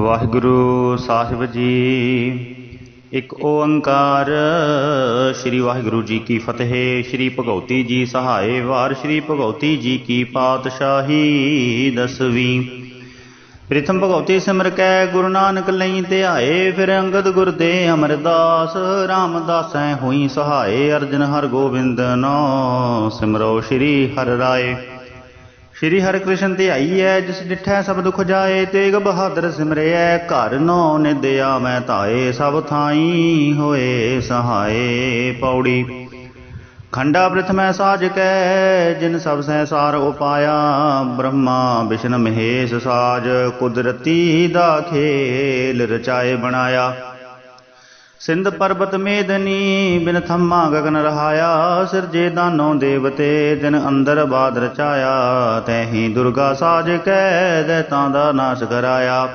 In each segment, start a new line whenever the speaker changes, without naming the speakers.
ਵਾਹਿਗੁਰੂ ਸਾਹਿਬ ਜੀ। ਇੱਕ ਓੰਕਾਰ, ਸ੍ਰੀ ਵਾਹਿਗੁਰੂ ਜੀ ਕੀ ਫਤਿਹ, ਸ੍ਰੀ ਭਗਉਤੀ ਜੀ ਸਹਾਏ ਵਾਰ, ਸ੍ਰੀ ਭਗਉਤੀ ਜੀ ਕੀ ਪਾਤਸ਼ਾਹੀ ਦਸਵੀਂ। ਪ੍ਰਿਥਮ ਭਗਉਤੀ ਸਿਮਰ ਕੈ, ਗੁਰੂ ਨਾਨਕ ਲਈ ਧਿਆਏ, ਫਿਰ ਅੰਗਦ ਗੁਰ ਦੇ ਅਮਰਦਾਸ, ਰਾਮਦਾਸੈ ਹੋਈ ਸਹਾਏ, ਅਰਜਨ ਹਰ ਗੋਬਿੰਦ ਨੋ ਸਿਮਰੋ, ਸ੍ਰੀ ਹਰਿ ਰਾਏ। ਸ਼੍ਰੀ ਹਰਿ ਕ੍ਰਿਸ਼ਨ ਆਈ ਹੈ ਜਿਸ ਡਿਠੈ ਸਭ ਦੁਖ ਜਾਏ, ਤੇਗ ਬਹਾਦਰ ਸਿਮਰਿਐ ਘਰ ਨੋ ਨਿਦਿਆ ਮੈਂ ਧਾਏ, ਸਭ ਥਾਈ ਹੋਏ ਸਹਾਏ ਪੌੜੀ। ਖੰਡਾ ਪ੍ਰਥਮੈ ਸਾਜ ਕੈ ਜਿਨ ਸਭ ਸਹਿਸਾਰ ਉਪਾਇਆ, ਬ੍ਰਹਮਾ ਵਿਸ਼ਨ ਮਹੇਸ਼ ਸਾਜ ਕੁਦਰਤੀ ਦਾ ਖੇਲ ਰਚਾਏ ਬਣਾਇਆ। ਸਿੰਧ ਪਰਬਤ ਮੇਦਨੀ, ਬਿਨ ਥੰਮਾ ਗਗਨ ਰਹਾਇਆ ਸਿਰਜੇ ਦਾਨੋ ਦੇਵਤੇ, ਦਿਨ ਅੰਦਰ ਬਾਦ ਰਚਾਇਆ ਤੈਹੀ ਦੁਰਗਾ ਸਾਜ ਕੈ ਦੈਤਾਂ ਦਾ ਨਾਸ਼ ਕਰਾਇਆ।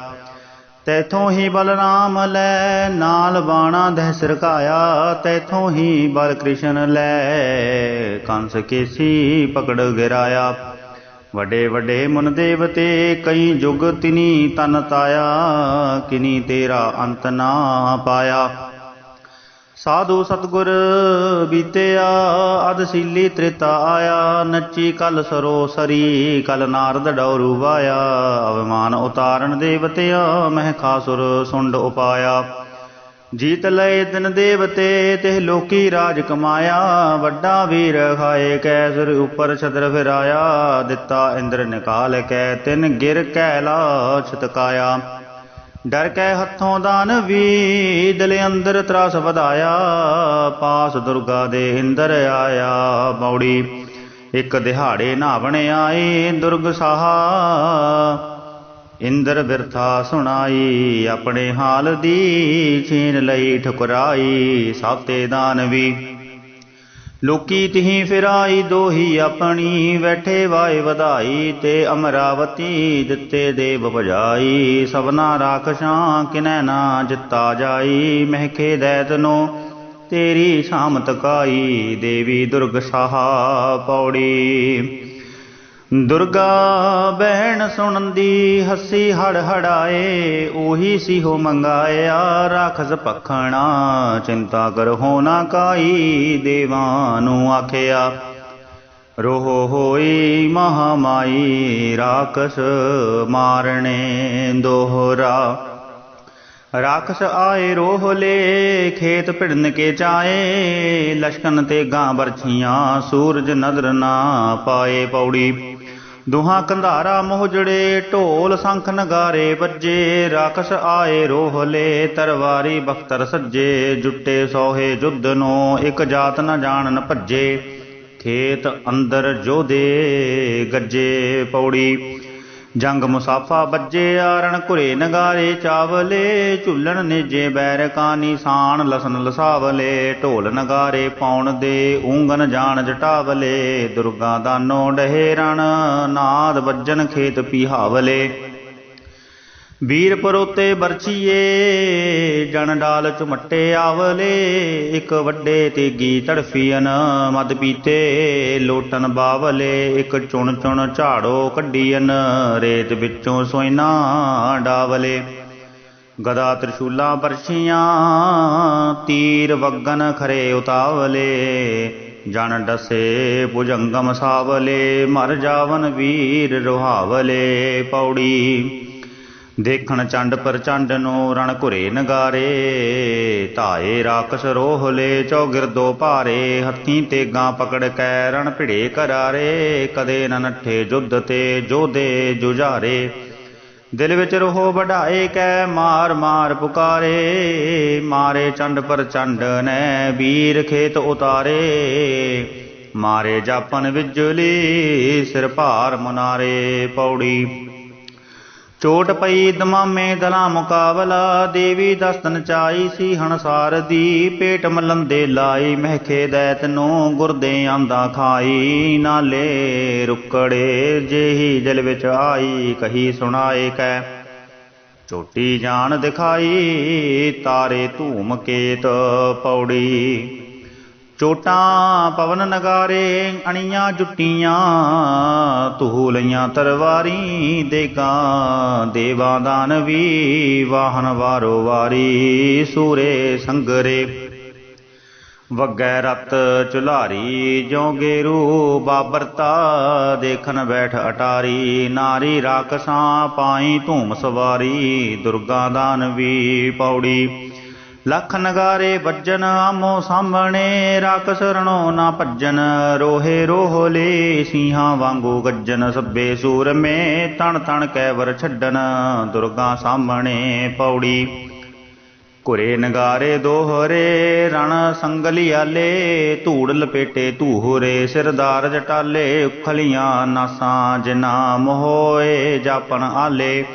ਤੈਥੋਂ ਹੀ ਬਲਰਾਮ ਲੈ, ਨਾਲ ਬਾਣਾ ਦਹਿ ਸਰਕਾਇਆ, ਤੈਥੋਂ ਹੀ ਬਲ ਕ੍ਰਿਸ਼ਨ ਲੈ, ਕੰਸ ਕੇਸੀ ਪਕੜ ਗਿਰਾਇਆ। ਵੱਡੇ ਵੱਡੇ ਮੁਨ ਦੇਵਤੇ, ਕਈ ਜੁਗ ਤਿਨੀ ਤਨ ਤਾਇਆ, ਕਿਨੀ ਤੇਰਾ ਅੰਤ ਨਾ ਪਾਇਆ। ਸਾਧੂ ਸਤਗੁਰ ਬੀਤਿਆ ਅਦਸੀਲੀ ਤ੍ਰਿਤਾ ਆਇਆ, ਨੱਚੀ ਕਲ ਸਰੋ ਸਰੀ ਕਲ ਨਾਰਦ ਡੌਰੂ ਵਾਇਆ, ਅਵਮਾਨ ਉਤਾਰਨ ਦੇਵਤਿਆ ਮਹਿ ਖਾਸੁਰ ਸੁੰਡ ਉਪਾਇਆ। ਜੀਤ ਲਏ ਦਿਨ ਦੇਵਤੇ, ਤੇ ਲੋਕੀ ਰਾਜ ਕਮਾਇਆ, ਵੱਡਾ ਵੀਰ ਖਾਏ ਕੈ ਸਿਰ ਉਪਰ ਛਤਰ ਫਿਰਾਇਆ, ਦਿੱਤਾ ਇੰਦਰ ਨਿਕਾਲ ਕੈ, ਤਿਨ ਗਿਰ ਕੈਲਾ ਛਤਕਾਇਆ। ਡਰ ਕੈ ਹੱਥੋਂ ਦਾਨ ਵੀ ਦਿਲ ਅੰਦਰ ਤਰਾਸ ਵਧਾਇਆ। ਪਾਸ ਦੁਰਗਾ ਦੇ ਇੰਦਰ ਆਇਆ ਬੌੜੀ। ਇੱਕ ਦਿਹਾੜੇ ਨਾਵਣ ਆਏ ਦੁਰਗ ਸਾਹਾ। ਇੰਦਰ ਬਿਰਥਾ ਸੁਣਾਈ, ਆਪਣੇ ਹਾਲ ਦੀ ਛੀਨ ਲਈ ਠੁਕਰਾਈ। ਸਾਤੇ ਦਾਨਵੀ ਲੋਕੀ ਤਿਹੀ ਫਿਰਾਈ ਦੋਹੀ ਆਪਣੀ, ਬੈਠੇ ਵਾਏ ਵਧਾਈ ਤੇ ਅਮਰਾਵਤੀ ਦਿੱਤੇ ਦੇਵ ਭਜਾਈ। ਸਭਨਾ ਰਾਖਸ਼ਾਂ ਕਿਨੈ ਨਾ ਜਿੱਤਾ ਜਾਈ, ਮਹਿਕੇ ਦੈਤਨੋ ਤੇਰੀ ਸ਼ਾਮਤ ਕਾਈ, ਦੇਵੀ ਦੁਰਗ ਸਾਹਾ ਪੌੜੀ। ਦੁਰਗਾ ਬਹਿਣ ਸੁਣਦੀ ਹੱਸੀ ਹੜ ਹੜਾਏ, ਉਹੀ ਸੀ ਹੋ ਮੰਗਾਇਆ ਰਾਖਸ ਪਖਣਾ, ਚਿੰਤਾ ਕਰੋ ਨਾ ਕਾਈ ਦੇਵਾਂ ਨੂੰ ਆਖਿਆ। ਰੋਹ ਹੋਈ ਮਹਾਮਾਈ, ਰਾਖਸ ਮਾਰਣੇ ਦੋਹਰਾ। ਰਾਖਸ ਆਏ ਰੋਹ ਲੇ, ਖੇਤ ਭਿੜਨ ਕੇ ਚਾਏ ਲਸ਼ਕਨ ਤੇ ਗਾਂ ਬਰਛੀਆਂ ਸੂਰਜ ਨਦਰ ਨਾ ਪਾਏ ਪੌੜੀ। ਦੁਹਾਂ ਕੰਧਾਰਾ ਮੋਹਜੜੇ ਢੋਲ ਸੰਖ ਨਗਾਰੇ ਵੱਜੇ, ਰਾਖਸ ਆਏ ਰੋਹਲੇ ਤਰਵਾਰੀ ਬਖਤਰ ਸੱਜੇ, ਜੁੱਟੇ ਸੋਹੇ ਜੁੱਧ ਨੂੰ, ਇੱਕ ਜਾਤ ਨ ਜਾਣਨ ਭੱਜੇ, ਖੇਤ ਅੰਦਰ ਜੋਦੇ ਗੱਜੇ ਪੌੜੀ। ਜੰਗ ਮੁਸਾਫਾ ਬੱਜੇ ਆਰਣ ਘੁਰੇ ਨਗਾਰੇ ਚਾਵਲੇ, ਝੁੱਲਣ ਨੇਜੇ ਬੈਰ ਕਾਨੀ ਸਾਣ ਲਸਨ ਲਸਾਵਲੇ, ਢੋਲ ਨਗਾਰੇ ਪਾਉਣ ਦੇ, ਊਂਗਨ ਜਾਣ ਜਟਾਵਲੇ, ਦੁਰਗਾ ਦਾਨੋ ਡਹੇ ਰਣ ਨਾਦ ਵੱਜਣ ਖੇਤ ਪੀਹਾਵਲੇ। ਵੀਰ ਪਰੋਤੇ ਬਰਛੀਏ ਜਨ ਡਾਲ ਚੁਮੱਟੇ ਆਵਲੇ, ਇੱਕ ਵੱਡੇ ਤੇਗੀ ਤੜਫੀਨ ਮਦ ਪੀਤੇ ਲੋਟਨ ਬਾਵਲੇ, ਇੱਕ ਚੁਣ ਚੁਣ ਝਾੜੋ ਕੱਢੀਨ ਰੇਤ ਵਿੱਚੋਂ ਸੋਇਨਾ ਡਾਵਲੇ। ਗਦਾ ਤ੍ਰਿਸ਼ੂਲਾਂ ਬਰਛੀਆਂ ਤੀਰ ਵਗਨ ਖਰੇ ਉਤਾਵਲੇ ਜਨ ਡਸੇ ਭੁਜੰਗਮ ਸਾਵਲੇ, ਮਰ ਜਾਵਨ ਵੀਰ ਰੋਹਾਵਲੇ, ਪੌੜੀ ਦੇਖਣ ਚੰਡ ਪ੍ਰਚੰਡ ਨੂੰ ਰਣ ਘੁਰੇ ਨਗਾਰੇ, ਧਾਏ ਰਾਕਸ ਰੋਹਲੇ ਚੌਗਿਰ ਦੋ ਭਾਰੇ, ਹੱਥੀਂ ਤੇਗਾਂ ਪਕੜ ਕੈ ਰਣ ਭਿੜੇ ਕਰਾਰੇ, ਕਦੇ ਨ ਨੱਠੇ ਜੁੱਧ ਤੇ ਜੋਦੇ ਜੁਝਾਰੇ। ਦਿਲ ਵਿੱਚ ਰੋਹ ਵਢਾਏ ਕੈ ਮਾਰ ਮਾਰ ਪੁਕਾਰੇ, ਮਾਰੇ ਚੰਡ ਪ੍ਰਚੰਡ ਨੇ ਵੀਰ ਖੇਤ ਉਤਾਰੇ। ਮਾਰੇ ਜਾਪਨ ਵਿਜਲੀ ਸਿਰ ਭਾਰ ਮੁਨਾਰੇ, ਪੌੜੀ ਚੋਟ ਪਈ ਦਮਾਮੇ ਦਲਾ ਮੁਕਾਬਲਾ, ਦੇਵੀ ਦਸਤਨ ਚਾਈ ਸੀ ਹਣਸਾਰ ਦੀ, ਪੇਟ ਮਲੰਦੇ ਲਾਈ ਮਹਿਖੇ ਦੈਤ ਨੂੰ ਗੁਰਦੇ ਆਂਦਾ ਖਾਈ, ਨਾਲੇ ਰੁਕੜੇ ਜੇਹੀ ਦਿਲ ਵਿੱਚ ਆਈ, ਕਹੀ ਸੁਣਾਏ ਕੈ ਚੋਟੀ ਜਾਣ ਦਿਖਾਈ, ਤਾਰੇ ਧੂਮ ਕੇਤ ਪੌੜੀ। ਚੋਟਾਂ ਪਵਨ ਨਗਾਰੇ, ਅਣੀਆਂ ਜੁੱਟੀਆਂ ਤੂੰ ਲਈਆਂ ਤਰਵਾਰੀ ਦੇਗਾ ਦੇਵਾ ਦਾਨਵੀ ਵਾਹਨ ਵਾਰੋ ਵਾਰੀ, ਸੂਰੇ ਸੰਗਰੇ। ਵਗੈ ਰਤ ਚੁਲਾਰੀ ਜੋਗੇ ਰੂ ਬਾਬਰਤਾ, ਦੇਖਣ ਬੈਠ ਅਟਾਰੀ, ਨਾਰੀ ਰਾਕਸਾਂ ਪਾਈ ਧੂਮ ਸਵਾਰੀ, ਦੁਰਗਾ ਦਾਨਵੀ ਪੌੜੀ। ਲੱਖ ਨਗਾਰੇ ਵੱਜਨ ਆਮੋ ਸਾਹਮਣੇ ਰਾਕਸ ਰਣੋ ਨਾ ਭੱਜਣ, ਰੋਹੇ ਰੋਹਲੇ ਸਿੰਘਾਂ ਵਾਂਗੂ ਗੱਜਣ, ਸੱਬੇ ਸੂਰ ਮੇ ਤਣ ਤਣ ਕੈਵਰ ਛੱਡਣ, ਦੁਰਗਾ ਸਾਹਮਣੇ ਪੌੜੀ। ਕੁਰੇ ਨਗਾਰੇ ਦੋਹਰੇ, ਰਣ ਸੰਗਲਿਆਲੇ ਧੂੜ ਲਪੇਟੇ ਧੂਹਰੇ ਸਿਰਦਾਰ ਜਟਾਲੇ, ਉਖਲੀਆਂ ਨਾਸਾਂ, ਜਿਨਾ ਮੋਹਏ ਜਾਪਣ ਆਲੇ।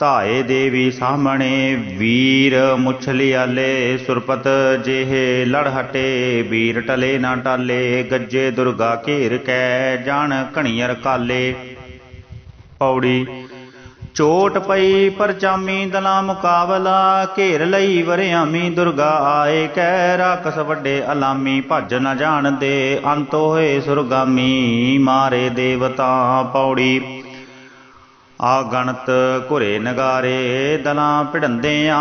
ਧਾਏ ਦੇਵੀ ਸਾਹਮਣੇ ਵੀਰ ਮੁਛਲਿਆਲੇ ਸੁਰਪਤ ਜਿਹੇ ਲੜਹਟੇ ਵੀਰ ਟਲੇ ਨਾ ਟਾਲੇ, ਗੱਜੇ ਦੁਰਗਾ ਘੇਰ ਕੈ ਜਾਣ ਘਣੀਅਰ ਕਾਲੇ। ਪੌੜੀ, ਚੋਟ ਪਈ ਪਰਚਾਮੀ ਦਲਾ ਮੁਕਾਬਲਾ, ਘੇਰ ਲਈ ਵਰਿਆਮੀ ਦੁਰਗਾ ਆਏ, ਕਹਿ ਰਾਕਸ ਵੱਡੇ ਅਲਾਮੀ, ਭੱਜ ਨਾ ਜਾਣਦੇ, ਅੰਤ ਹੋਏ ਸੁਰਗਾਮੀ, ਮਾਰੇ ਦੇਵਤਾ ਪੌੜੀ। ਆ ਗਣਤ ਘੁਰੇ ਨਗਾਰੇ ਦਲਾਂ ਭਿੜੰਦਿਆਂ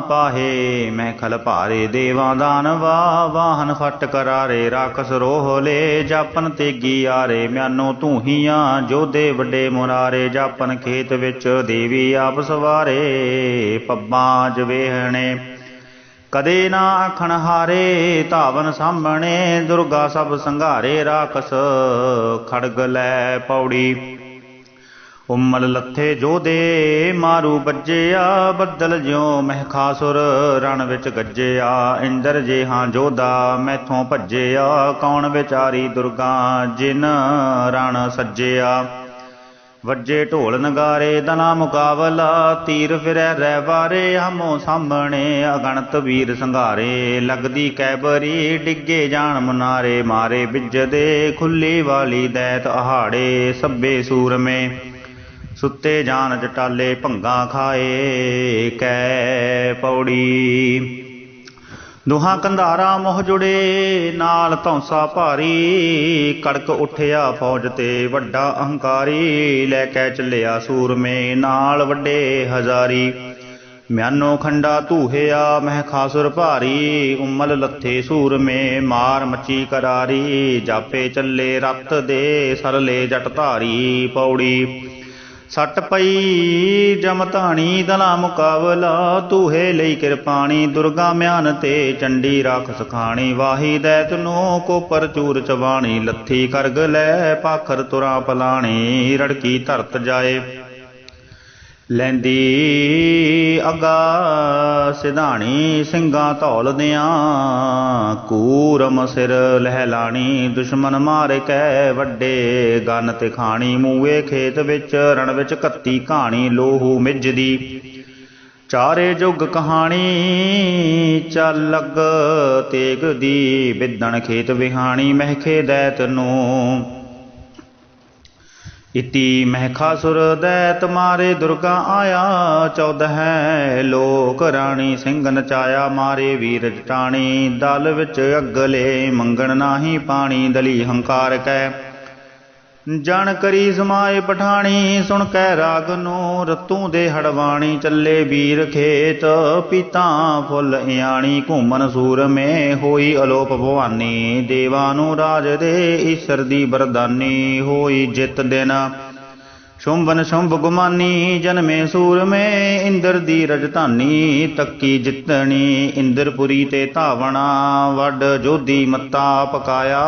ਪਾਹੇ ਮਹਿਖਲ ਭਾਰੇ ਦੇਵਾਂ ਦਾਨਵਾ ਵਾਹਨ ਫਟ ਕਰਾਰੇ ਰਾਕਸ ਰੋਹਲੇ ਜਾਪਨ ਤੇਗੀ ਆਰੇ ਮਿਆਨੋ ਧੂਹੀਆਂ ਜੋਦੇ ਵੱਡੇ ਮੁਰਾਰੇ, ਜਾਪਨ ਖੇਤ ਵਿੱਚ ਦੇਵੀ ਆਪ ਸਵਾਰੇ, ਪੱਬਾਂ ਜਵੇਹਣੇ ਕਦੇ ਨਾ ਆਖਣ ਹਾਰੇ, ਧਾਵਨ ਸਾਹਮਣੇ ਦੁਰਗਾ ਸਭ ਸੰਘਾਰੇ ਰਾਕਸ ਖੜਗ ਲੈ ਪੌੜੀ। ਉਮਲ ਲੱਥੇ ਜੋਦੇ ਮਾਰੂ ਬੱਜਿਆ, ਬੱਦਲ ਜਿਉ ਮਹਿਖਾਸੁਰ ਰਣ ਵਿੱਚ ਗੱਜਿਆ। ਇੰਦਰ ਜਿਹਾ ਜੋਦਾ ਮੈਥੋਂ ਭੱਜਿਆ। ਕੌਣ ਵਿਚਾਰੀ ਦੁਰਗਾ, ਜਿਨ ਰਣ ਸੱਜਿਆ। ਵੱਜੇ ਢੋਲ ਨਗਾਰੇ, ਦਨਾ ਮੁਕਾਬਲਾ, ਤੀਰ ਫਿਰੈ ਰਹਿ ਵਾਰੇ ਹਮੋ ਸਾਹਮਣੇ ਅਗਣਤ ਵੀਰ ਸੰਘਾਰੇ। ਲੱਗਦੀ ਕੈਬਰੀ, ਡਿੱਗੇ ਜਾਣ ਮੁਨਾਰੇ, ਮਾਰੇ ਬਿੱਜਦੇ ਖੁੱਲੀ ਵਾਲੀ ਦੈਤ ਆਹਾੜੇ ਸੱਬੇ ਸੂਰਮੇ। ਸੁੱਤੇ ਜਾਣ ਜਟਾਲੇ ਭੰਗਾ ਖਾਏ ਕੈ ਪੌੜੀ। ਦੁਹਾਂ ਕੰਧਾਰਾ ਮੋਹ ਜੁੜੇ, ਨਾਲ ਧੌਂਸਾ ਭਾਰੀ। ਕੜਕ ਉੱਠਿਆ ਫੌਜ ਤੇ ਵੱਡਾ ਅਹੰਕਾਰੀ। ਲੈ ਕੇ ਚੱਲਿਆ ਸੂਰਮੇ ਨਾਲ ਵੱਡੇ ਹਜ਼ਾਰੀ। ਮਿਆਨੋ ਖੰਡਾ ਧੂਹਿਆ, ਮਹਿ ਖਾਸੁਰ ਭਾਰੀ। ਉਮਲ ਲੱਥੇ ਸੂਰਮੇ ਮਾਰ ਮੱਚੀ ਕਰਾਰੀ। ਜਾਪੇ ਚੱਲੇ ਰੱਤ ਦੇ ਸਰਲੇ ਜਟ ਧਾਰੀ ਪੌੜੀ। ਸੱਟ ਪਈ, ਜਮ ਧਾਣੀ ਦਲਾ ਮੁਕਾਬਲਾ, ਤੂਹੇ ਲਈ ਕਿਰਪਾਣੀ ਦੁਰਗਾ ਮਿਆਨ ਤੇ ਚੰਡੀ ਰਾਖ ਸਖਾਣੀ, ਵਾਹੀ ਦੈਤ ਨੂੰ ਕੋਪਰ ਚੂਰ ਚਵਾਣੀ ਲੱਥੀ ਕਰਗ ਲੈ, ਪਾਖਰ ਤੁਰਾ ਪਲਾਣੀ, ਰੜਕੀ ਧਰਤ ਜਾਏ। ਲੈਂਦੀ ਅਗਾ ਸਿਧਾਣੀ ਸਿੰਘਾਂ ਧੌਲਦਿਆਂ ਕੂਰਮ ਸਿਰ ਲਹਿਲਾਣੀ, ਦੁਸ਼ਮਨ ਮਾਰ ਕੈ ਵੱਡੇ ਗਨ ਤੇ ਖਾਣੀ ਮੂਏ ਖੇਤ ਵਿੱਚ ਰਣ ਵਿੱਚ ਕੱਤੀ ਕਹਾਣੀ ਲੋਹੂ ਮਿੱਜਦੀ। ਚਾਰੇ ਜੁਗ ਕਹਾਣੀ ਚੱਲ ਲਗ ਤੇਗ ਦੀ ਵਿਦਣ ਖੇਤ ਵਿਹਾਣੀ ਮਹਿਖੇ ਦੈਤ ਨੂੰ ਇਤੀ ਮਹਿਖਾਸੁਰ ਦੈਤ ਮਾਰੇ ਦੁਰਗਾ ਆਇਆ, ਚੌਦਹ ਲੋਕ ਰਾਣੀ ਸਿੰਘ ਨਚਾਇਆ, ਮਾਰੇ ਵੀਰ ਜਟਾਣੀ, ਦਲ ਵਿੱਚ ਅਗਲੇ ਮੰਗਣ ਨਾਹੀ ਪਾਣੀ, ਦਲੀ ਹੰਕਾਰ ਕੈ। ਜਣ ਕਰੀ ਸਮਾਏ ਪਠਾਣੀ, ਸੁਣ ਕੈ ਰਾਗ ਨੂੰ ਰਤੂ ਦੇ ਹੜਵਾਣੀ ਚੱਲੇ ਵੀਰ ਖੇਤ, ਪੀਤਾ ਫੁੱਲ ਇਆਣੀ ਘੂਮਨ ਸੂਰ ਮੇ ਹੋਈ ਅਲੋਪ ਭਵਾਨੀ, ਦੇਵਾਂ ਨੂੰ ਰਾਜ ਦੇ ਈਸ਼ਰ ਦੀ ਬਰਦਾਨੀ ਹੋਈ ਜਿਤ ਦਿਨ ਸ਼ੁੰਭਨ ਸ਼ੁੰਭ ਗੁਮਾਨੀ, ਜਨਮੇ ਸੂਰਮੇ, ਇੰਦਰ ਦੀ ਰਜਧਾਨੀ, ਤੱਕੀ ਜਿੱਤਣੀ, ਇੰਦਰਪੁਰੀ ਤੇ ਧਾਵਣਾ, ਵੱਡ ਜੋਧੀ ਮੱਤਾ ਪਕਾਇਆ,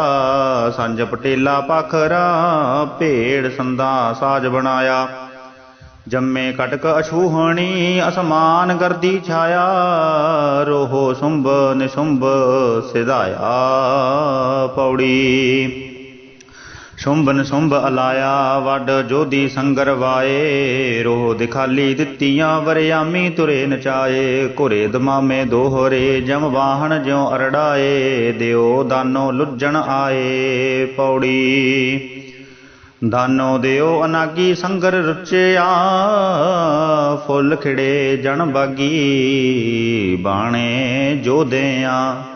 ਸੰਜ ਪਟੇਲਾ ਪਖਰਾ, ਭੇੜ ਸੰਦਾ ਸਾਜ ਬਣਾਇਆ। ਜੰਮੇ ਕਟਕ ਅਛੂਹਣੀ, ਅਸਮਾਨ ਗਰਦੀ ਛਾਇਆ, ਰੋਹੋ ਸੁੰਭ ਨਿਸ਼ੁੰਭ ਸਿਧਾਇਆ, ਪੌੜੀ। ਸ਼ੁੰਭਨ ਸ਼ੁੰਭ ਅਲਾਇਆ, ਵੱਡ ਜੋਦੀ ਸੰਗਰ ਵਾਏ। ਰੋਹ ਦਿਖਾਲੀ ਦਿੱਤੀਆਂ ਵਰਿਆਮੀ ਤੁਰੇ ਨਚਾਏ। ਘੁਰੇ ਦਮਾਮੇ ਦੋਹਰੇ, ਜਮ ਵਾਹਣ ਜਿਉ ਅਰੜਾਏ। ਦਿਓ ਦਾਨੋ ਲੁੱਜਣ ਆਏ, ਪੌੜੀ। ਦਾਨੋ ਦਿਓ ਅਨਾਗੀ ਸੰਗਰ ਰੁਚਿਆ, ਫੁੱਲ ਖਿੜੇ ਜਣ ਬਾਗੀ। ਬਾਣੇ ਜੋਦਿਆਂ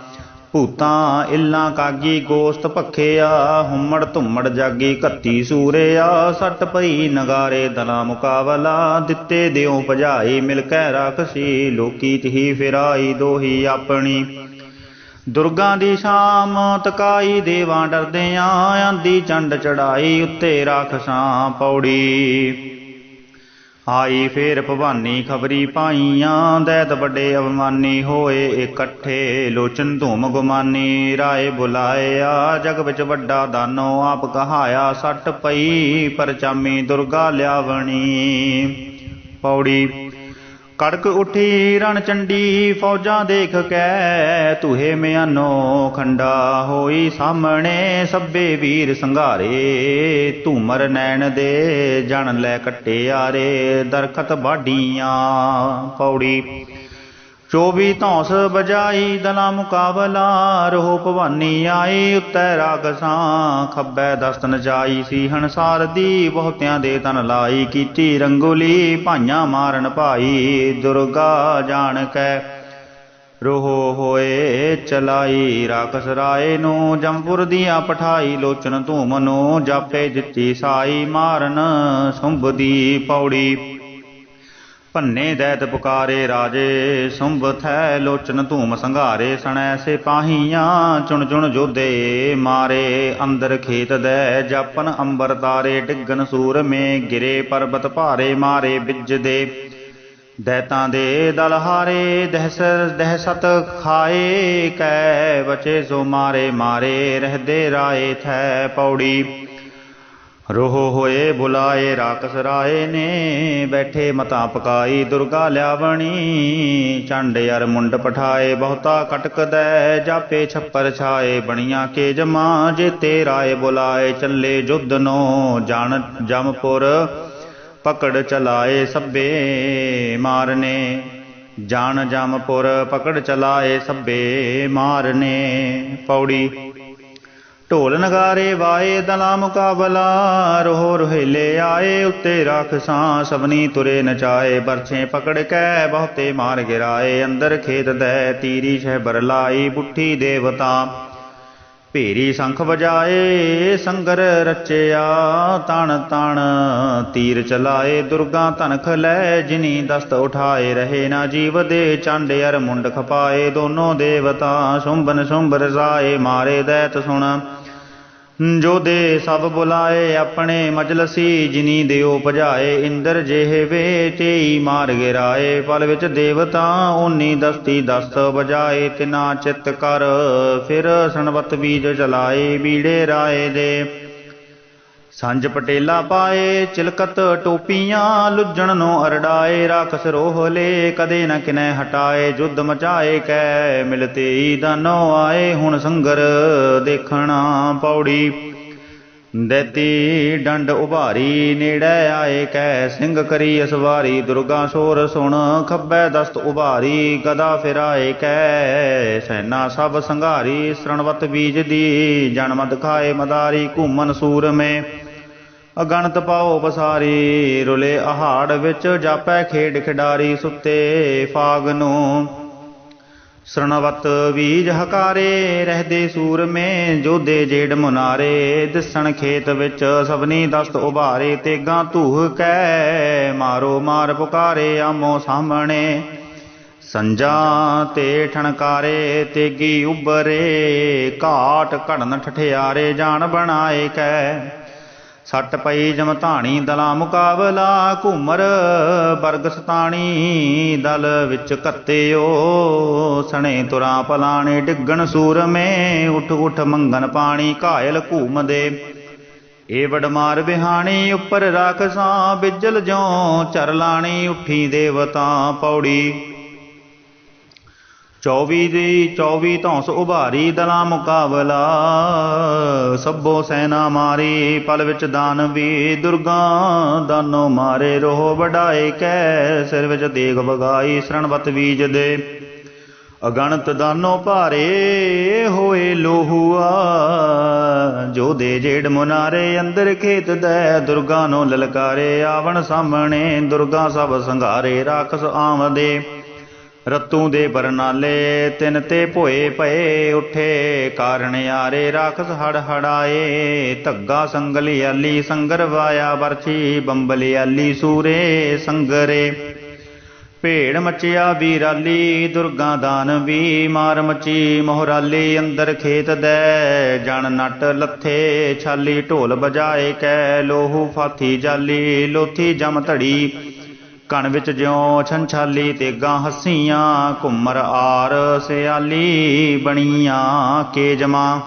ਭੂਤਾਂ ਇੱਲਾਂ ਕਾਗੀ ਗੋਸਤ ਭਖਿਆ, ਹੁਮੜ ਧੁੰਮੜ ਜਾਗੀ ਕੱਤੀ ਸੂਰਿਆ। ਸੱਟ ਪਈ ਨਗਾਰੇ ਦਲਾ ਮੁਕਾਵਲਾ ਦਿੱਤੇ ਦਿਓ ਭਜਾਈ, ਮਿਲ ਕੈ ਰਾਖਸੀ, ਲੋਕੀ ਤਹੀ ਫਿਰਾਈ, ਦੋਹੀ ਆਪਣੀ। ਦੁਰਗਾ ਦੀ ਸ਼ਾਮ, ਤਕਾਈ ਦੇਵਾਂ ਡਰਦਿਆਂ, ਆਂਦੀ ਚੰਡ ਚੜਾਈ, ਉੱਤੇ ਰਾਖਸਾਂ ਪੌੜੀ। ਆਈ ਫੇਰ ਭਵਾਨੀ ਖਬਰੀ ਪਾਈਆਂ ਦੈਤ ਵੱਡੇ ਅਵਮਾਨੀ ਹੋਏ, ਇਕੱਠੇ ਲੋਚਨ ਧੂਮ ਗੁਮਾਨੀ, ਰਾਏ ਬੁਲਾਇਆ, ਜਗ ਵਿੱਚ ਵੱਡਾ ਦਾਨੋ ਆਪ ਕਹਾਇਆ, ਸੱਟ ਪਈ ਪਰਚਾਮੀ ਦੁਰਗਾ ਲਿਆਵਣੀ। ਪੌੜੀ ਕੜਕ ਉਠੀ ਰਣਚੰਡੀ ਫੌਜਾਂ ਦੇਖ ਕੇ ਤੁਹੇ ਮਿਆਨੋ ਖੰਡਾ ਹੋਈ ਸਾਹਮਣੇ ਸੱਬੇ ਵੀਰ ਸੰਘਾਰੇ, ਧੂਮਰ ਨੈਣ ਦੇ ਜਣ ਲੈ ਕੱਟਿਆਰੇ, ਦਰਖਤ ਬਾਡੀਆਂ ਪੌੜੀ। ਚੋਬੀ ਧੌਂਸ ਬਜਾਈ ਦਲਾ ਮੁਕਾਬਲਾ ਰੋ ਭਵਾਨੀ ਆਈ ਉੱਤੈ ਰਾਗਸਾਂ ਖੱਬੈ ਦਸਤਨ ਜਾਈ ਸੀ ਹੰਸਾਰ ਬਹੁਤਿਆਂ ਦੇ ਤਨ ਲਾਈ। ਕੀਤੀ ਰੰਗੋਲੀ, ਭਾਈਆਂ ਮਾਰਨ ਭਾਈ। ਦੁਰਗਾ ਜਾਣ ਕੈ ਰੋਹ ਹੋਏ ਚਲਾਈ। ਰਾਖਸ ਰਾਏ ਨੂੰ ਜੰਪੁਰ ਦੀਆਂ ਪਠਾਈ, ਲੋਚਨ ਧੂਮ ਨੂੰ ਜਾਪੇ ਦਿੱਤੀ ਸਾਈ। ਮਾਰਨ ਸੁੰਭ ਦੀ ਪੌੜੀ। ਭੰਨੇ ਦੈਤ ਪੁਕਾਰੇ ਰਾਜੇ ਸੁੰਭ ਲੋਚਨ ਧੂਮ ਸੰਘਾਰੇ, ਸਣੈ ਸਿਪਾਹੀਆਂ ਚੁਣ ਚੁਣ ਜੋਧੇ ਮਾਰੇ, ਅੰਦਰ ਖੇਤ ਦੈ ਜਾਪਨ ਅੰਬਰ ਤਾਰੇ, ਡਿੱਗਨ ਸੂਰ ਮੇ ਗਿਰੇ ਪਰਬਤ ਭਾਰੇ ਮਾਰੇ ਬਿਜ ਦੇ। ਦੈਤਾਂ ਦੇ ਦਲਹਾਰੇ ਹਾਰੇ, ਦਹਿਸ ਦਹਿਸਤ ਖਾਏ, ਕੈ ਬਚੇ ਸੋ ਮਾਰੇ ਮਾਰੇ, ਰਹਦੇ ਰਾਏ ਥੈ ਪੌੜੀ। ਰੋਹ ਹੋਏ ਬੁਲਾਏ ਰਾਕਸ ਰਾਏ ਨੇ, ਬੈਠੇ ਮਤਾ ਪਕਾਈ ਦੁਰਗਾ ਲਿਆਵਣੀ। ਚੰਡ ਅਰ ਮੁੰਡ ਪਠਾਏ, ਬਹੁਤਾ ਕਟਕਦੈ ਜਾਪੇ ਛੱਪਰ ਛਾਏ, ਬਣੀਆਂ ਕੇ ਜਮਾ, ਜੇ ਤੇਰਾਏ ਬੁਲਾਏ, ਚੱਲੇ ਜੁਧ ਨੋ, ਜਾਣ ਜਮਪੁਰ, ਪਕੜ ਚਲਾਏ ਸੱਬੇ ਮਾਰਨੇ। ਜਾਣ ਜਮਪੁਰ, ਪਕੜ ਚਲਾਏ ਸੱਬੇ ਮਾਰਨੇ। ਪੌੜੀ ਢੋਲ ਨਗਾਰੇ ਵਾਏ ਦਲਾ ਮੁਕਾਬਲਾ, ਰੋਹ ਰੋਹੇਲੇ ਆਏ ਉੱਤੇ ਰਾਖਸਾਂ ਸਭਨੀ ਤੁਰੇ ਨਚਾਏ ਬਰਛੇ ਪਕੜ ਕੈ ਬਹੁਤੇ ਮਾਰ ਗਿਰਾਏ, ਅੰਦਰ ਖੇਤ ਦੈ ਤੀਰੀ ਸ਼ਹਿਬਰ ਲਾਈ ਬੁੱਠੀ ਦੇਵਤਾ ਭੇਰੀ ਸੰਖ ਵਜਾਏ, ਸੰਗਰ ਰਚਿਆ, ਤਣ ਤਣ ਤੀਰ ਚਲਾਏ, ਦੁਰਗਾ ਧਨਖ ਲੈ, ਜਿਨੀ ਦਸਤ ਉਠਾਏ, ਰਹੇ ਨਾ ਜੀਵ ਦੇ ਚੰਡ, ਅਰ ਮੁੰਡ ਖਪਾਏ, ਦੋਨੋਂ ਦੇਵਤਾ ਸੁੰਬਨ ਸੁੰਬ ਰਜ਼ਾਏ ਮਾਰੇ ਦੈਤ ਸੁਣ ਜੋ ਦੇ ਸਭ ਬੁਲਾਏ, ਆਪਣੇ ਮਜਲਸੀ ਜਿਨੀ ਦਿਓ ਭਜਾਏ ਇੰਦਰ ਜਿਹੇ ਵੇ ਤੇਈ ਮਾਰ ਗਿਰਾਏ ਪਲ ਵਿੱਚ ਦੇਵਤਾ ਓਨੀ ਦਸਤੀ ਦਸਤ ਬਜਾਏ, ਤਿਨਾ ਚਿਤ ਕਰ, ਫਿਰ ਸਣਵਤ ਬੀਜ ਚਲਾਏ, ਬੀੜੇ ਰਾਏ ਦੇ। ਸੰਜ ਪਟੇਲਾ ਪਾਏ, ਚਿਲਕਤ ਟੋਪੀਆਂ ਲੁੱਜਣ ਨੂੰ ਅਰੜਾਏ, ਰਾਖਸ ਰੋਹਲੇ ਕਦੇ ਨ ਕਿਨੈ ਹਟਾਏ, ਜੁੱਧ ਮਚਾਏ, ਕੈ ਮਿਲਤੇ ਹੀ ਦਾਨੋ ਆਏ, ਹੁਣ ਸੰਗਰ ਦੇਖਣਾ ਪੌੜੀ। ਦੈਤੀ ਡੰਡ ਉਭਾਰੀ, ਨੇੜੇ ਆਏ, ਕੈ ਸਿੰਘ ਕਰੀ ਅਸਵਾਰੀ, ਦੁਰਗਾ ਸੋਰ ਸੁਣ ਖੱਬੈ ਦਸਤ ਉਭਾਰੀ, ਗਦਾ ਫਿਰਾਏ, ਕੈ ਸੈਨਾ ਸਭ ਸੰਘਾਰੀ, ਸਰਣਵਤ ਬੀਜ ਦੀ ਜਨਮਦ ਖਾਏ ਮਦਾਰੀ, ਘੂਮਨ ਸੂਰ ਮੇ ਅਗਣਤ ਪਾਓ ਬਸਾਰੀ ਰੁਲੇ ਆਹਾੜ ਵਿੱਚ ਜਾਪੈ ਖੇਡ ਖਿਡਾਰੀ ਸੁੱਤੇ ਫਾਗ ਨੂੰ। ਸਰਣਵਤ ਬੀਜ ਹਕਾਰੇ, ਰਹਦੇ ਸੂਰ ਮੇ ਜੋਦੇ ਜੇੜ ਮੁਨਾਰੇ, ਦਿਸਣ ਖੇਤ ਵਿੱਚ ਸਭਨੀ ਦਸਤ ਉਭਾਰੇ, ਤੇਗਾ ਧੂਹ ਕੈ ਮਾਰੋ ਮਾਰ ਪੁਕਾਰੇ ਆਮੋ ਸਾਹਮਣੇ। ਸੰਜਾ ਤੇ ਠਣਕਾਰੇ, ਤੇਗੀ ਉਬਰੇ ਘਾਟ ਘੜਨ ਠਠਿਆਰੇ ਜਾਣ ਬਣਾਏ ਕੈ। ਸੱਟ ਪਈ ਜਮਤਾਣੀ ਦਲਾ ਮੁਕਾਬਲਾ, ਘੂਮਰ ਬਰਗ ਸਤਾਣੀ ਦਲ ਵਿੱਚ ਕੱਤਿਓ। ਸਣੇ ਤੁਰਾਂ ਪਲਾਣੇ ਡਿੱਗਣ ਸੂਰਮੇ, ਉਠ ਉਠ ਮੰਗਨ ਪਾਣੀ ਘਾਇਲ ਘੂਮਦੇ। ਏ ਵਡਮਾਰ ਬਿਹਾਣੀ ਉੱਪਰ ਰਾਖਸਾਂ, ਬਿਜਲ ਜਿਉ ਚਰ ਲਾਣੀ, ਉੱਠੀ ਦੇਵਤਾ ਪੌੜੀ। ਚੌਵੀ ਦੀ ਚੌਵੀ ਧੌਂਸ ਉਭਾਰੀ ਦਲਾ ਮੁਕਾਬਲਾ। ਸਭੋ ਸੈਨਾ ਮਾਰੀ, ਪਲ ਵਿੱਚ ਦਾਨਵੀ ਦੁਰਗਾ, ਦਾਨੋ ਮਾਰੇ ਰੋਹ ਵਡਾਏ ਕੈ, ਸਿਰ ਵਿੱਚ ਦੇਗ ਵਗਾਈ ਸ਼ਰਣਵਤ ਬੀਜ ਦੇ। ਅਗਣਤ ਦਾਨੋ ਭਾਰੇ ਹੋਏ ਲੋਹੂਆ, ਜੋ ਦੇ ਜੇੜ ਮੁਨਾਰੇ ਅੰਦਰ ਖੇਤ ਦੈ। ਦੁਰਗਾ ਨੂੰ ਲਲਕਾਰੇ ਆਵਣ ਸਾਹਮਣੇ, ਦੁਰਗਾ ਸਭ ਸੰਘਾਰੇ ਰਾਖਸ ਆਵਦੇ ਰਤੂ ਦੇ ਬਰਨਾਲੇ ਤਿੰਨ ਤੇ ਭੋਏ ਪਏ ਉੱਠੇ, ਕਾਰਣ ਆਰੇ ਰਾਖਸ ਹੜ ਹੜਾਏ। ਧੱਗਾ ਸੰਗਲੀ ਆਲੀ ਸੰਗਰ ਵਾਇਆ ਵਰਛੀ, ਬੰਬਲੀ ਆਲੀ ਸੂਰੇ ਸੰਗਰੇ। ਭੇੜ ਮਚਿਆ ਵੀਰਾਲੀ, ਦੁਰਗਾ ਦਾਨ ਵੀ ਮਾਰ ਮਚੀ। ਮੋਹਰਾਲੀ ਅੰਦਰ ਖੇਤ ਦੈ, ਜਣ ਨਟ ਲੱਥੇ ਛਾਲੀ ਢੋਲ ਬਜਾਏ ਕੈ ਲੋਹੂ ਫਾਥੀ ਜਾਲੀ, ਲੋਥੀ ਜਮ ਧੜੀ। ਕਣ ਵਿੱਚ ਜਿਉ ਛੰਛਾਲੀ ਤੇਗਾਂ ਹੱਸੀਆਂ, ਘੁੰਮਰ ਆਰ ਸਿਆਲੀ ਬਣੀਆਂ ਕੇ ਜਮਾ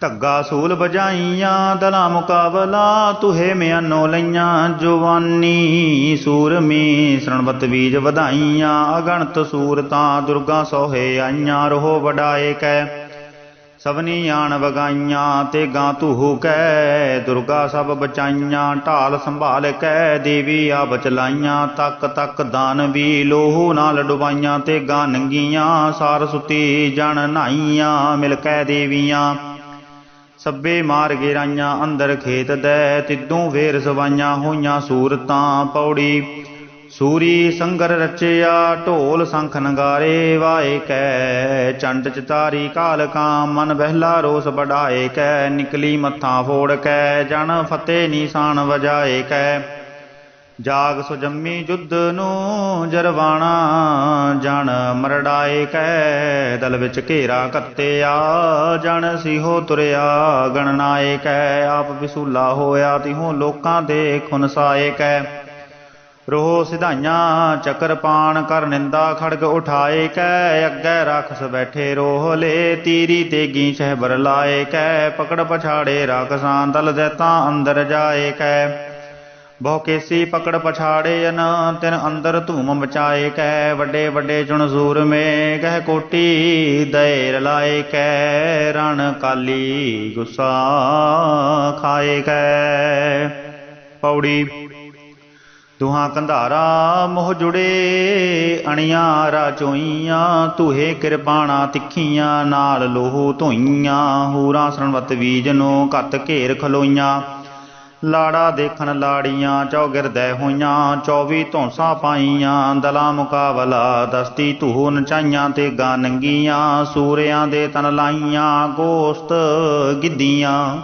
ਧੱਗਾ ਸੂਲ ਬਜਾਈਆਂ ਦਲਾ ਮੁਕਾਬਲਾ ਤੁਹੇ ਮਿਆਨੋ ਲਈਆਂ, ਜਵਾਨੀ ਸੂਰਮੀ ਸਰਣਵਤ ਬੀਜ ਵਧਾਈਆਂ, ਅਗਣਤ ਸੂਰਤਾਂ ਦੁਰਗਾ ਸੋਹੇ ਆਈਆਂ, ਰੋਹ ਵਡਾਏ ਕੈ। ਸਭਨੀ ਆਣ ਵਗਾਈਆਂ ਤੇ ਗਾਂ ਧੂਹ ਕੈ ਦੁਰਗਾ ਸਭ ਬਚਾਈਆਂ, ਢਾਲ ਸੰਭਾਲ ਕੈ ਦੇਵੀ ਆ ਬਚਲਾਈਆਂ ਤੱਕ ਤੱਕ ਦਾਨ ਵੀ ਲੋਹੂ ਨਾਲ ਡੁਬਾਈਆਂ ਤੇ ਗਾਂ ਨੰਗੀਆਂ, ਸਾਰ ਸੁਤੀ ਜਣ ਨਾਈਆਂ, ਮਿਲ ਕੈ ਦੇਵੀਆਂ। ਸੱਬੇ ਮਾਰ ਗਿਰਾਈਆਂ, ਅੰਦਰ ਖੇਤ ਦੈ ਤਿੱਦੋਂ ਫੇਰ ਸਵਾਈਆਂ ਹੋਈਆਂ ਸੂਰਤਾਂ, ਪੌੜੀ ਸੂਰੀ ਸੰਗਰ ਰਚਿਆ, ਢੋਲ ਸੰਖ ਨਗਾਰੇ, ਵਾਏ ਕੈ, ਚੰਡ ਚਤਾਰੀ ਕਾਲ ਕਾ, ਮਨ ਬਹਿਲਾ ਰੋਸ ਬੜਾਏ ਕੈ, ਨਿਕਲੀ ਮੱਥਾ ਫੋੜ ਕੈ, ਜਨ ਫਤੇ ਨੀਸਾਨ ਵਜਾਏ ਕੈ। ਜਾਗ ਸੁਜੰਮੀ ਜੁੱਧ ਨੂੰ ਜਰਵਾਣਾ ਜਣ ਮਰੜਾਏ ਕੈ, ਦਲ ਵਿੱਚ ਘੇਰਾ ਕੱਤਿਆ ਜਣ ਸਿਹੋ ਤੁਰਿਆ, ਗਣਨਾਏ ਕੈ, ਆਪ ਵਿਸੂਲਾ ਹੋਇਆ ਤਿਹੋਂ ਲੋਕਾਂ ਦੇ ਖੁਨਸਾਏ ਕੈ। ਰੋਹ ਸਿਧਾਈਆਂ, ਚੱਕਰ ਪਾਣ ਕਰ ਨਿੰਦਾ, ਖੜਗ ਉਠਾਏ ਕੈ ਅੱਗੇ ਰਾਖਸ ਬੈਠੇ, ਰੋਹ ਲੇ ਤੀਰੀ ਤੇਗੀ ਸਹਿਬਰ ਲਾਏ ਕੈ ਪਕੜ ਪਛਾੜੇ, ਰਾਖਸਾਂ ਦਲ ਤਾਂ ਅੰਦਰ ਜਾਏ ਕੈ ਬਹੁ ਕੇਸੀ ਪਕੜ ਪਛਾੜੇ ਅਨ ਤਿਨ ਅੰਦਰ ਧੂਮ ਮਚਾਏ ਕੈ ਵੱਡੇ ਵੱਡੇ ਚੁਣ ਸੂਰਮੇ ਗਹਿ ਕੋਟੀ ਦਇਰ ਲਾਏ ਕੈ ਰਣ ਕਾਲੀ ਗੁੱਸਾ ਖਾਏ ਕੈ ਪੌੜੀ ਤੁਹਾਂ ਕੰਧਾਰਾ ਮੋਹ ਜੁੜੇ, ਅਣੀਆਂ ਰਾਚੋਈਆਂ ਤੁਹੇ ਕਿਰਪਾਣਾ ਤਿੱਖੀਆਂ, ਨਾਲ ਲੋਹ ਧੋਈਆਂ, ਹੂਰਾਂ ਸਰਣਵਤ ਬੀਜ ਨੂੰ ਘੱਤ ਘੇਰ ਖਲੋਈਆਂ। ਲਾੜਾ ਦੇਖਣ ਲਾੜੀਆਂ ਚੌਗਿਰਦੈ ਹੋਈਆਂ 24 ਧੌਂਸਾਂ ਪਾਈਆਂ, ਦਲਾ ਮੁਕਾਬਲਾ ਦਸਤੀ ਧੂਹ ਨਚਾਈਆਂ ਤੇ ਗਾ ਨੰਗੀਆਂ, ਸੂਰਿਆਂ ਦੇ ਤਨ ਲਾਈਆਂ, ਗੋਸਤ ਗਿੱਧੀਆਂ।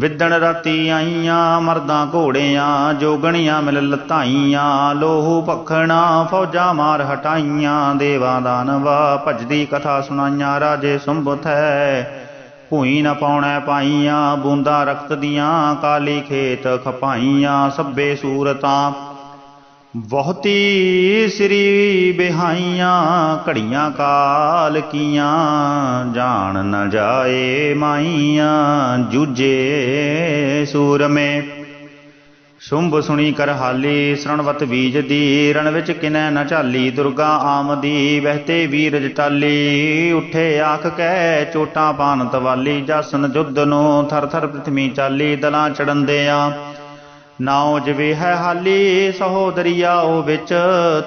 ਵਿਦਣ ਰਾਤੀ ਆਈਆਂ, ਮਰਦਾਂ ਘੋੜਿਆਂ, ਜੋਗਣੀਆਂ ਮਿਲ ਲਤਾਈਆਂ, ਲੋਹੂ ਭਖਣਾ ਫੌਜਾਂ ਮਾਰ ਹਟਾਈਆਂ, ਦੇਵਾਂ ਦਾਨਵਾ ਭਜਦੀ ਕਥਾ ਸੁਣਾਈਆਂ, ਰਾਜੇ ਸੁੰਭਥੈ ਭੂਈ ਨ ਪਾਉਣੈ ਪਾਈਆਂ, ਬੂੰਦਾਂ ਰਕਤ ਦੀਆਂ, ਕਾਲੀ ਖੇਤ ਖਪਾਈਆਂ, ਸੱਬੇ ਸੂਰਤਾਂ ਬਹੁਤੀ ਸ੍ਰੀ ਬਿਹਾਈਆਂ, ਘੜੀਆਂ ਕਾਲ ਕੀਆਂ, ਜਾਣ ਨ ਜਾਏ ਮਾਈਆਂ, ਜੂਝੇ ਸੂਰਮੇ। ਸ਼ੁੰਭ ਸੁਣੀ ਕਰ ਹਾਲੀ, ਸ਼ਰਣਵਤ ਬੀਜ ਦੀ, ਰਣ ਵਿੱਚ ਕਿਨੈ ਨ ਝਾਲੀ, ਦੁਰਗਾ ਆਮਦੀ ਬਹਤੇ ਵੀਰ ਜਟਾਲੀ ਉੱਠੇ ਆਖ ਕਹਿ, ਚੋਟਾਂ ਪਾਨ ਤਵਾਲੀ, ਜਸਨ ਜੁੱਧ ਨੂੰ ਥਰ ਥਰ ਪ੍ਰਥਮੀ ਚਾਲੀ, ਦਲਾਂ ਚੜੰਦਿਆਂ ਨਾਉ ਜਵੇ ਹੈ ਹਾਲੀ ਸਹੋਦਰੀਆ ਉਹ ਵਿੱਚ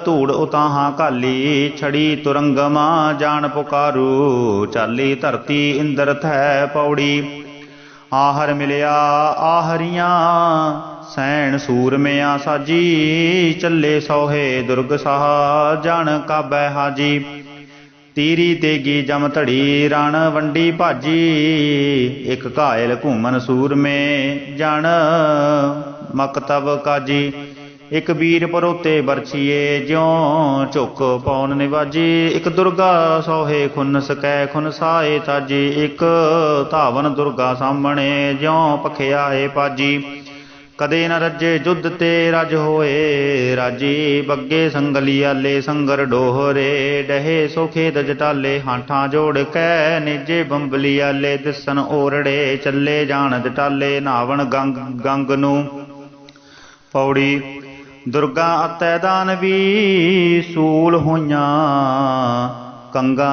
ਧੂੜ ਉਤਾਹਾਂ ਕਾਲੀ ਛੜੀ ਤੁਰੰਗਮਾ ਜਾਣ ਪੁਕਾਰੂ, ਚਾਲੀ ਧਰਤੀ ਇੰਦਰ ਥੈ ਪੌੜੀ। ਆਹਰ ਮਿਲਿਆ ਆਹਰੀਆਂ, ਸੈਣ ਸੂਰਮਿਆਂ ਸਾਜੀ, ਚੱਲੇ ਸੋਹੇ ਦੁਰਗ ਸਾਹ, ਜਾਣ ਕਾਬੈ ਹਾਜੀ। ਤੀਰੀ ਤੇਗੀ ਜਮ ਧੜੀ, ਰਣ ਵੰਡੀ ਭਾਜੀ, ਇੱਕ ਘਾਇਲ ਘੂਮਨ ਸੂਰਮੇ ਜਣ ਮਕਤਬ ਕਾਜੀ, ਇੱਕ ਵੀਰ ਪਰੋਤੇ ਬਰਛੀਏ, ਜਿਉ ਝੁਕ ਪੌਣ ਨਿਵਾਜੀ। ਇੱਕ ਦੁਰਗਾ ਸੋਹੇ ਖੁਨ ਸਕੈ, ਖੁਨ ਸਾਏ ਤਾਜੀ। ਇੱਕ ਧਾਵਨ ਦੁਰਗਾ ਸਾਹਮਣੇ, ਜਿਉ ਪਖਿਆਏ ਪਾਜੀ। ਕਦੇ ਨ ਰੱਜੇ ਜੁੱਧ ਤੇ ਰਜ ਹੋਏ ਰਾਜੀ। ਬੱਗੇ ਸੰਗਲੀਆਲੇ ਸੰਗਰ ਡੋਹਰੇ, ਡਹੇ ਸੋ ਖੇਦ ਜਟਾਲੇ ਹਾਂਠਾਂ ਜੋੜ ਕੈ ਨੇਜੇ ਬੰਬਲੀਆਲੇ ਦਿਸਨ ਓਰੜੇ ਚੱਲੇ ਜਾਣ ਜਟਾਲੇ। ਨਾਵਣ ਗੰਗ ਗੰਗ ਨੂੰ ਪੌੜੀ, ਦੁਰਗਾ ਅਤੈ ਦਾਨਵੀ ਸੂਲ ਹੋਈਆਂ। ਕੰਗਾ,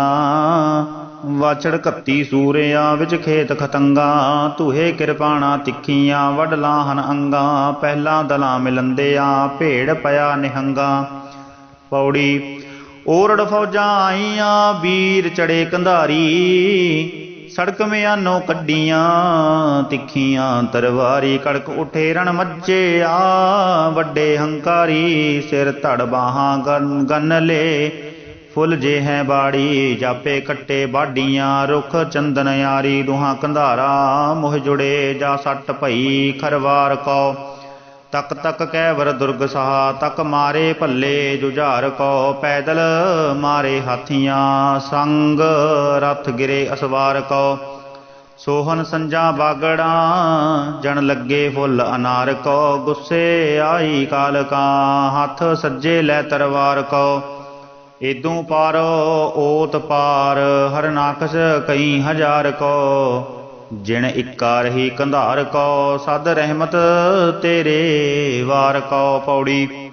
ਵਾਛੜ ਕੱਤੀ ਸੂਰਿਆਂ ਵਿੱਚ ਖੇਤ ਖਤੰਗਾ ਤੂਹੇ ਕਿਰਪਾਣਾ ਤਿੱਖੀਆਂ ਵੱਡ ਲਾਹਨ ਅੰਗਾ, ਪਹਿਲਾ ਦਲਾਂ ਮਿਲੰਦਿਆਂ ਭੇੜ ਪਿਆ ਨਿਹੰਗਾ। ਪੌੜੀ, ਓਰੜ ਫੌਜਾਂ ਆਈਆਂ, ਵੀਰ ਚੜੇ ਕੰਧਾਰੀ ਸੜਕ ਮਿਆਨੋ ਕੱਢੀਆਂ, ਤਿੱਖੀਆਂ ਤਰਵਾਰੀ ਕੜਕ ਉਠੇ ਰਣ ਮੱਜੇ ਆ, ਵੱਡੇ ਹੰਕਾਰੀ ਸਿਰ ਧੜ ਬਾਹਾਂ ਗਨ ਗਨ ਲੇ। ਫੁੱਲ ਜੇ ਹੈ ਬਾੜੀ, ਜਾਪੇ ਕੱਟੇ ਬਾਡੀਆਂ, ਰੁਖ ਚੰਦਨ ਯਾਰੀ, ਦੁਹਾਂ ਕੰਧਾਰਾ ਮੋਹ ਜੁੜੇ, ਜਾ ਸੱਟ ਭਈ ਖਰਵਾਰ ਕੋ। ਤਕ ਤਕ ਕੈਵਰ ਦੁਰਗ ਸਹਾ, ਤਕ ਮਾਰੇ ਭੱਲੇ ਜੁਝਾਰ ਕੋ ਪੈਦਲ ਮਾਰੇ ਹਾਥੀਆਂ, ਸੰਗ ਰਥ ਗਿਰੇ ਅਸਵਾਰ ਕੋ। ਸੋਹਨ ਸੰਜਾ ਬਾਗੜਾ, ਜਣ ਲੱਗੇ ਫੁੱਲ ਅਨਾਰ ਕੋ। ਗੁੱਸੇ ਆਈ ਕਾਲ ਕਾ, ਹੱਥ ਸੱਜੇ ਲੈ ਤਰਵਾਰ ਕੋ। ਇਦੋਂ ਪਾਰ ਓਤ ਪਾਰ ਹਰਨਾਕਸ ਕਈ ਹਜ਼ਾਰ ਕੋ। ਜਿਣ ਇੱਕਾ ਰਹੀ ਕੰਧਾਰ ਕੋ, ਸਦ ਰਹਿਮਤ ਤੇਰੇ ਵਾਰ ਕੋ ਪੌੜੀ।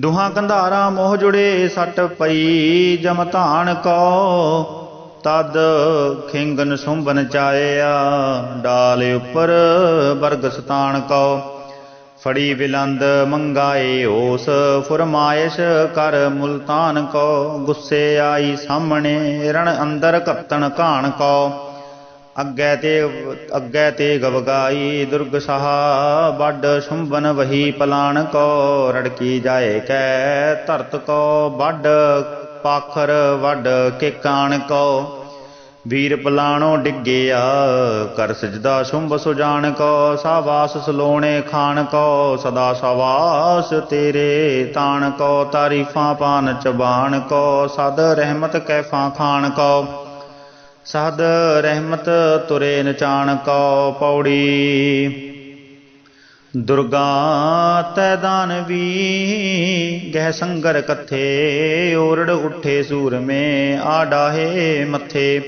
ਦੁਹਾਂ ਕੰਧਾਰਾ ਮੋਹ ਜੁੜੇ, ਸੱਟ ਪਈ ਜਮ ਧਾਨ ਕੋ। ਤਦ ਖਿੰਗਨ ਸੁੰਬਨ ਚਾਇਆ, ਡਾਲ ਉੱਪਰ ਬਰਗ ਸਤਾਨ ਕੋ। ਫੜੀ ਬਿਲੰਦ ਮੰਗਾਏ ਓਸ ਫੁਰਮਾਇਸ਼ ਕਰ ਮੁਲਤਾਨ ਕੋ। ਗੁੱਸੇ ਆਈ ਸਾਹਮਣੇ, ਰਣ ਅੰਦਰ ਕਪਤਨ ਘਾਣ ਕੋ। ਅੱਗੇ ਤੇ ਅੱਗੇ ਤੇ ਗਵਗਾਈ ਦੁਰਗ ਸਹਾ, ਵੱਡ ਸ਼ੁੰਭਨ ਵਹੀ ਪਲਾਣ ਕੋ, ਰੜਕੀ ਜਾਏ ਕੈ ਧਰਤ ਕੋ, ਵੱਡ ਪਾਖਰ ਵੱਡ ਕੇ ਕਾਣ ਕੋ। ਵੀਰ ਪਲਾਣੋ ਡਿੱਗਿਆ, ਕਰ ਸਜਦਾ ਸ਼ੁੰਭ ਸੁਜਾਨ ਕੋ, ਸਾਵਾਸ ਸਲੋਣੇ ਖਾਨ ਕੋ, ਸਦਾ ਸਵਾਸ ਤੇਰੇ ਤਾਣ ਕੋ, ਤਾਰੀਫਾਂ ਪਾਨ ਚਬਾਨ ਕੋ, ਸਦ ਰਹਿਮਤ ਕੈਫਾਂ ਖਾਨ ਕੋ। ਸਦ ਰਹਿਮਤ ਤੁਰੇ ਨਚਾਣ ਕੋ ਪੌੜੀ। ਦੁਰਗਾ ਤੈ ਦਾਨਵੀ ਗਹਿ ਸੰਗਰ ਕਥੇ, ਓਰੜ ਉਠੇ ਸੂਰਮੇ ਆ ਡਾਹੇ ਮੱਥੇ।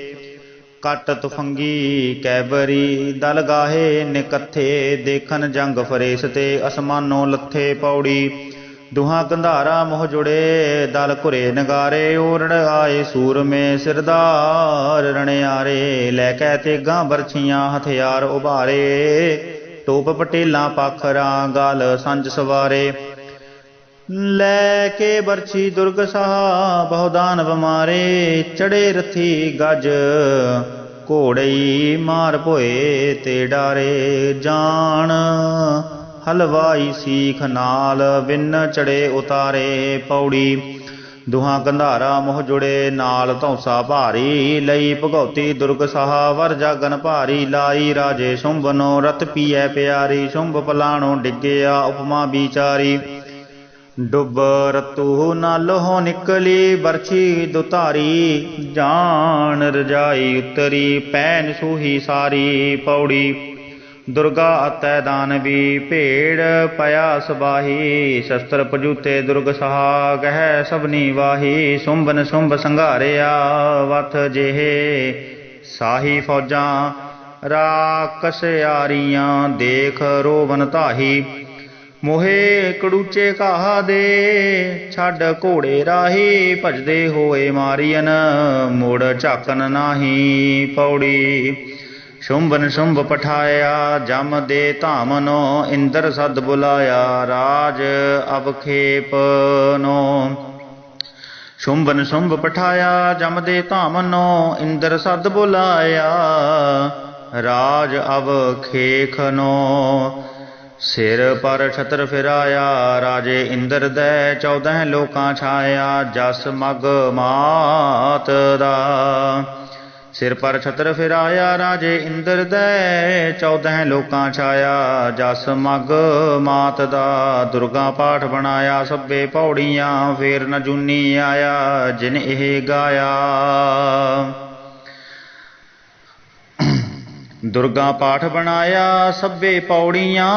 ਕੱਟ ਤੁਫੰਗੀ ਕੈਬਰੀ, ਦਲ ਗਾਹੇ ਨਿਕੱਥੇ, ਦੇਖਨ ਜੰਗ ਫਰੇਸ ਤੇ ਅਸਮਾਨੋਂ ਲੱਥੇ ਪੌੜੀ। ਦੁਹਾਂ ਕੰਧਾਰਾ ਮੋਹ ਜੁੜੇ, ਦਲ ਘੁਰੇ ਨਗਾਰੇ, ਓਰੜ ਆਏ ਸੂਰਮੇ ਸਿਰਦਾਰ ਰਣਿਆਰੇ ਲੈ ਕੇ ਤੇਗਾਂ ਬਰਛੀਆਂ ਹਥਿਆਰ ਉਭਾਰੇ ਟੋਪ ਪਟੇਲਾਂ ਪਾਖਰਾਂ ਗਲ ਸੰਜ ਸਵਾਰੇ। ਲੈ ਕੇ ਬਰਛੀ ਦੁਰਗ ਸਾਹ ਬਹੁਦਾਨ ਬਮਾਰੇ ਚੜੇ ਰਥੀ ਗਜ, ਘੋੜਈ ਮਾਰ ਭੋਏ ਤੇ ਡਾਰੇ ਜਾਣ। ਹਲਵਾਈ ਸੀਖ ਨਾਲ ਬਿਨ ਚੜੇ ਉਤਾਰੇ ਪੌੜੀ। ਦੁਹਾਂ ਗੰਧਾਰਾ ਮੋਹ ਜੁੜੇ, ਨਾਲ ਧੌਸਾ ਭਾਰੀ ਲਈ ਭਗਉਤੀ ਦੁਰਗ ਸਹਾ ਵਰ ਜਾਗਨ ਭਾਰੀ ਲਾਈ ਰਾਜੇ ਸ਼ੁੰਭਨੋ, ਰਤ ਪੀਐ ਪਿਆਰੀ, ਸ਼ੁੰਭ ਪਲਾਣੋ ਡਿੱਗਿਆ ਉਪਮਾ ਵਿਚਾਰੀ। ਡੁੱਬ ਰਤੂ ਨਾਲੋਂ ਨਿਕਲੀ ਬਰਛੀ ਦੁਤਾਰੀ ਜਾਨ ਰਜਾਈ ਉਤਰੀ, ਪੈਨ ਸੂਹੀ ਸਾਰੀ ਪੌੜੀ। ਦੁਰਗਾ ਅਤੈ ਦਾਨਵੀ ਭੇੜ ਪਿਆ ਸਬਾਹੀ, ਸ਼ਸਤਰ ਪਜੂਤੇ ਦੁਰਗ ਸਹਾ ਗਹਿ ਸਭਨੀ ਵਾਹੀ, ਸੁੰਬਨ ਸੁੰਬ ਸੰਘਾਰਿਆ, ਵਥ ਜਿਹੇ ਸਾਹੀ ਫੌਜਾਂ, ਰਾਕਸ ਆਰੀਆਂ, ਦੇਖ ਰੋਵਨ ਧਾਹੀ। ਮੋਹੇ ਕੜੂਚੇ ਕਾਹਾ ਦੇ, ਛੱਡ ਘੋੜੇ ਰਾਹੀ, ਭਜਦੇ ਹੋਏ ਮਾਰੀਨ ਮੋੜ ਝਾਕਨ ਨਾਹੀ ਪੌੜੀ। ਸ਼ੁੰਭਨ ਸ਼ੁੰਭ ਪਠਾਇਆ, ਜਮ ਦੇ ਧਾਮਨੋ, ਇੰਦਰ ਸਦ ਬੁਲਾਇਆ, ਰਾਜ ਅਵਖੇਪ ਨੋ। ਸ਼ੁੰਭਨ ਸ਼ੁੰਭ ਪਠਾਇਆ, ਜਮ ਦੇ ਧਾਮਨੋ, ਇੰਦਰ ਸਦ ਬੁਲਾਇਆ, ਰਾਜ ਅਵਖੇਖ ਨੋ। ਸਿਰ ਪਰ ਛਤਰ ਫਿਰਾਇਆ, ਰਾਜੇ ਇੰਦਰ ਦੇ 14 ਲੋਕਾਂ ਛਾਇਆ, ਜਸ ਮਗ ਮਾਤ ਦਾ। ਸਿਰ ਪਰ ਛਤਰ ਫਿਰਾਇਆ, ਰਾਜੇ ਇੰਦਰ ਦੈ 14 ਲੋਕਾਂ ਛਾਇਆ, ਜਸ ਮਗ ਮਾਤ ਦਾ ਦੁਰਗਾ ਪਾਠ ਬਣਾਇਆ, ਸਭੇ ਪੌੜੀਆਂ ਫੇਰ ਨ ਜੁਨੀ ਆਇਆ, ਜਿਨ ਇਹ ਗਾਇਆ। ਦੁਰਗਾ ਪਾਠ ਬਣਾਇਆ, ਸਭੇ ਪੌੜੀਆਂ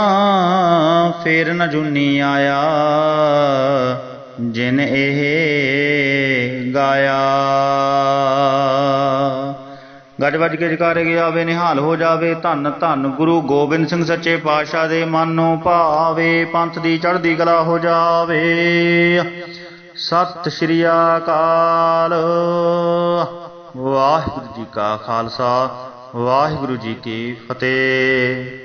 ਫੇਰ ਨ ਜੁਨੀ ਆਇਆ, ਜਿਨ ਇਹ ਗਾਇਆ। ਗੱਜ ਵੱਜ ਕੇ ਜਕਾਰੇ ਗਿਆ ਨਿਹਾਲ ਹੋ ਜਾਵੇ। ਧੰਨ ਧੰਨ ਗੁਰੂ ਗੋਬਿੰਦ ਸਿੰਘ ਸੱਚੇ ਪਾਤਸ਼ਾਹ ਦੇ ਮਨ ਨੂੰ ਭਾਵੇ। ਪੰਥ ਦੀ ਚੜ੍ਹਦੀ ਕਲਾ ਹੋ ਜਾਵੇ। ਸਤਿ ਸ਼੍ਰੀ ਅਕਾਲ। ਵਾਹਿਗੁਰੂ ਜੀ ਕਾ ਖਾਲਸਾ, ਵਾਹਿਗੁਰੂ ਜੀ ਕੀ ਫਤਿਹ।